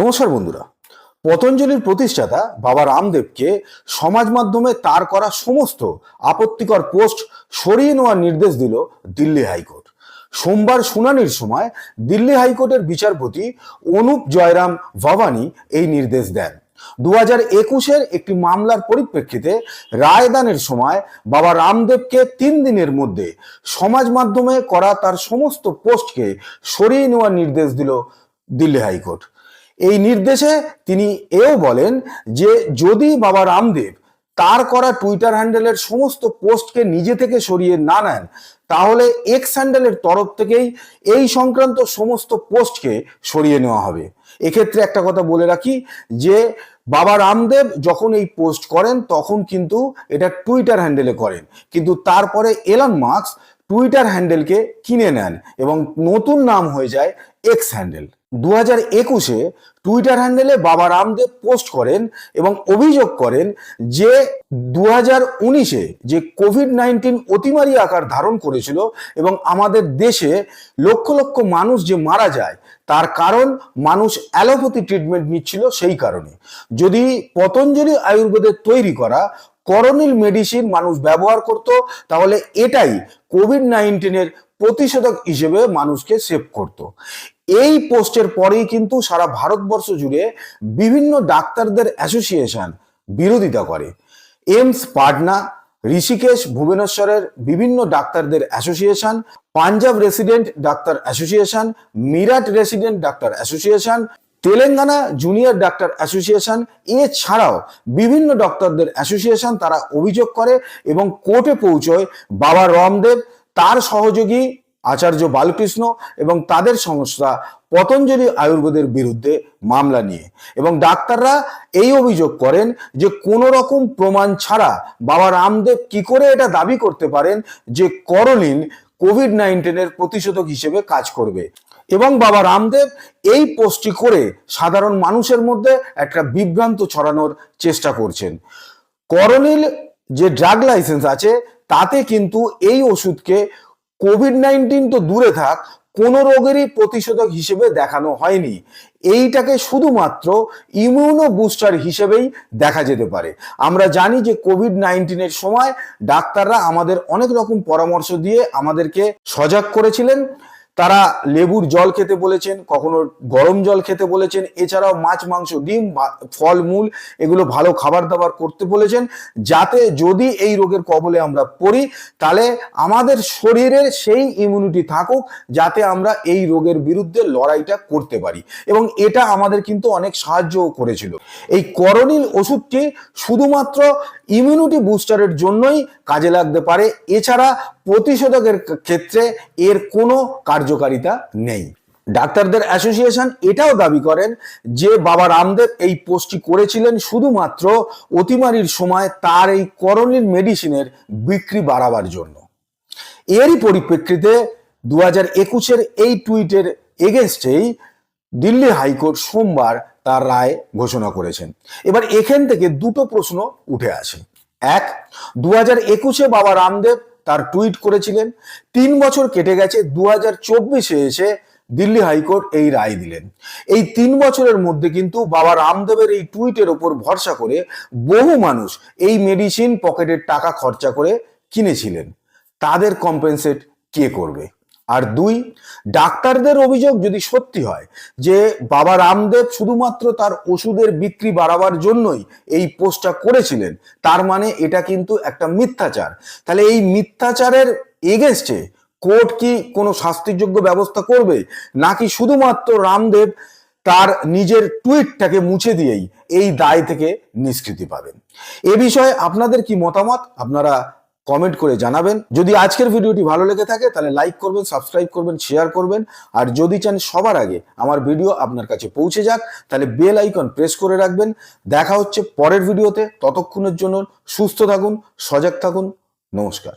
নমস্কার বন্ধুরা। পতঞ্জলির প্রতিষ্ঠাতা বাবা রামদেবকে সমাজ মাধ্যমে তার করা সমস্ত আপত্তিকর পোস্ট সরিয়ে নেওয়ার নির্দেশ দিল দিল্লি হাইকোর্ট। সোমবার শুনানির সময় দিল্লি হাইকোর্টের বিচারপতি অনুপ জয়রাম ভবানী এই নির্দেশ দেন। দু হাজার একুশের একটি মামলার পরিপ্রেক্ষিতে রায়দানের সময় বাবা রামদেবকে তিন দিনের মধ্যে সমাজ মাধ্যমে করা তার সমস্ত পোস্টকে সরিয়ে নেওয়ার নির্দেশ দিল দিল্লি হাইকোর্ট। এই নির্দেশে তিনি এও বলেন যে যদি বাবা রামদেব তার করা টুইটার হ্যান্ডেলের সমস্ত পোস্টকে নিজে থেকে সরিয়ে না নেন, তাহলে এক্স হ্যান্ডেলের তরফ থেকেই এই সংক্রান্ত সমস্ত পোস্টকে সরিয়ে নেওয়া হবে। এক্ষেত্রে একটা কথা বলে রাখি যে বাবা রামদেব যখন এই পোস্ট করেন, তখন কিন্তু এটা টুইটার হ্যান্ডেলে করেন। কিন্তু তারপরে এলন মার্কস টুইটার হ্যান্ডেলকে কিনে নেন এবং নতুন নাম হয়ে যায় এক্স হ্যান্ডেল দু হাজার একুশে টুইটার হ্যান্ডেলে বাবা রামদেব পোস্ট করেন এবং অভিযোগ করেন যে দু হাজার উনিশে যে কোভিড নাইন্টিন অতিমারি আকার ধারণ করেছিল এবং আমাদের দেশে লক্ষ লক্ষ মানুষ যে মারা যায়, তার কারণ মানুষ অ্যালোপ্যাথি ট্রিটমেন্ট নিচ্ছিল সেই কারণে। যদি পতঞ্জলি আয়ুর্বেদের তৈরি করা করনিল মেডিসিন মানুষ ব্যবহার করত, তাহলে এটাই কোভিড নাইন্টিনের প্রতিষেধক হিসেবে মানুষকে সেভ করত। এই পোস্টের পরেই কিন্তু সারা ভারতবর্ষ জুড়ে বিভিন্ন ডাক্তারদের অ্যাসোসিয়েশন বিরোধিতা করে। এমস, পাটনা, ঋষিকেশ, ভুবনেশ্বরের বিভিন্ন ডাক্তারদের association Punjab resident doctor association Meerut resident doctor association Telangana junior doctor association, এছাড়াও বিভিন্ন ডক্টরদের অ্যাসোসিয়েশন তারা অভিযোগ করে এবং কোর্টে পৌঁছয় বাবা রামদেব, তার সহযোগী আচার্য বালকৃষ্ণ এবং তাদের সংস্থা পতঞ্জলি আয়ুর্বেদের বিরুদ্ধে মামলা নিয়ে। এবং ডাক্তাররা এই অভিযোগ করেন যে কোনো রকম প্রমাণ ছাড়া বাবা রামদেব কি করে এটা দাবি করতে পারেন যে করলিন কোভিড নাইন্টিনের প্রতিষেধক হিসেবে কাজ করবে। এবং বাবা রামদেব এই পোস্টটি করে সাধারণ মানুষের মধ্যে একটা বিভ্রান্ত ছড়ানোর চেষ্টা করছেন। করনিল যে ড্রাগ লাইসেন্স আছে, তাতে কিন্তু এই ওষুধকে কোভিড নাইন্টিন তো দূরে থাক, কোনো রোগেরই প্রতিষেধক হিসেবে দেখানো হয়নি। এইটাকে শুধুমাত্র ইমিউনো বুস্টার হিসেবেই দেখা যেতে পারে। আমরা জানি যে কোভিড নাইন্টিনের সময় ডাক্তাররা আমাদের অনেক রকম পরামর্শ দিয়ে আমাদেরকে সজাগ করেছিলেন। তারা লেবুর জল খেতে বলেছেন, কখনো গরম জল খেতে বলেছেন, এছাড়াও মাছ, মাংস, ডিম ফলমূল এগুলো ভালো খাবার দাবার করতে বলেছেন। যাতে যদি এই রোগের কবলে আমরা পড়ি, তাহলে আমাদের শরীরের সেই ইমিউনিটি থাকুক, যাতে আমরা এই রোগের বিরুদ্ধে লড়াইটা করতে পারি। এবং এটা আমাদের কিন্তু অনেক সাহায্যও করেছিল। এই করণীল ওষুধটি শুধুমাত্র ইমিউনিটি বুস্টারের জন্যই কাজে লাগতে পারে। এছাড়া প্রতিষেধকের ক্ষেত্রে এর কোনো কার্যকারিতা নেই। ডাক্তারদের অ্যাসোসিয়েশন এটাও দাবি করেন যে বাবা রামদেব এই পোস্টটি করেছিলেন শুধুমাত্র অতিমারির সময় তার এই করণীর মেডিসিনের বিক্রি বাড়াবার জন্য। এরই পরিপ্রেক্ষিতে দু হাজার একুশের এই টুইটের এগেনস্টেই দিল্লি হাইকোর্ট সোমবার তার রায় ঘোষণা করেছেন। এবার এখান থেকে দুটো প্রশ্ন উঠে আসে। এক দু হাজার একুশে বাবা রামদেব তার টুইট করেছিলেন, তিন বছর কেটে গেছে দু হাজার চব্বিশে এসে দিল্লি হাইকোর্ট এই রায় দিলেন। এই তিন বছরের মধ্যে কিন্তু বাবা রামদেবের এই টুইটের ওপর ভরসা করে বহু মানুষ এই মেডিসিন পকেটের টাকা খরচা করে কিনেছিলেন। তাদের কম্পেনসেট কে করবে? আর দুই, ডাক্তারদের অভিযোগ যদি সত্যি হয় যে বাবা রামদেব শুধুমাত্র তার ওষুধের বিক্রি বাড়াবার জন্যই এই পোস্টটা করেছিলেন, তার মানে এটা কিন্তু একটা মিথ্যাচার। তাহলে এই মিথ্যাচারের এগেনস্টে কোর্ট কি কোনো শাস্তিযোগ্য ব্যবস্থা করবে? নাকি শুধুমাত্র রামদেব তার নিজের টুইটটাকে মুছে দিয়েই এই দায় থেকে নিষ্কৃতি পাবেন? এ বিষয়ে আপনাদের কি মতামত? আপনারা কমেন্ট করে জানাবেন। যদি আজকের ভিডিওটি ভালো লেগে থাকে, তাহলে লাইক করবেন সাবস্ক্রাইব করবেন শেয়ার করবেন। আর যদি চান সবার আগে আমার ভিডিও আপনার কাছে পৌঁছে যাক, তাহলে বেল আইকন প্রেস করে রাখবেন। দেখা হচ্ছে পরের ভিডিওতে ততক্ষণের জন্য সুস্থ থাকুন, সজাগ থাকুন। নমস্কার।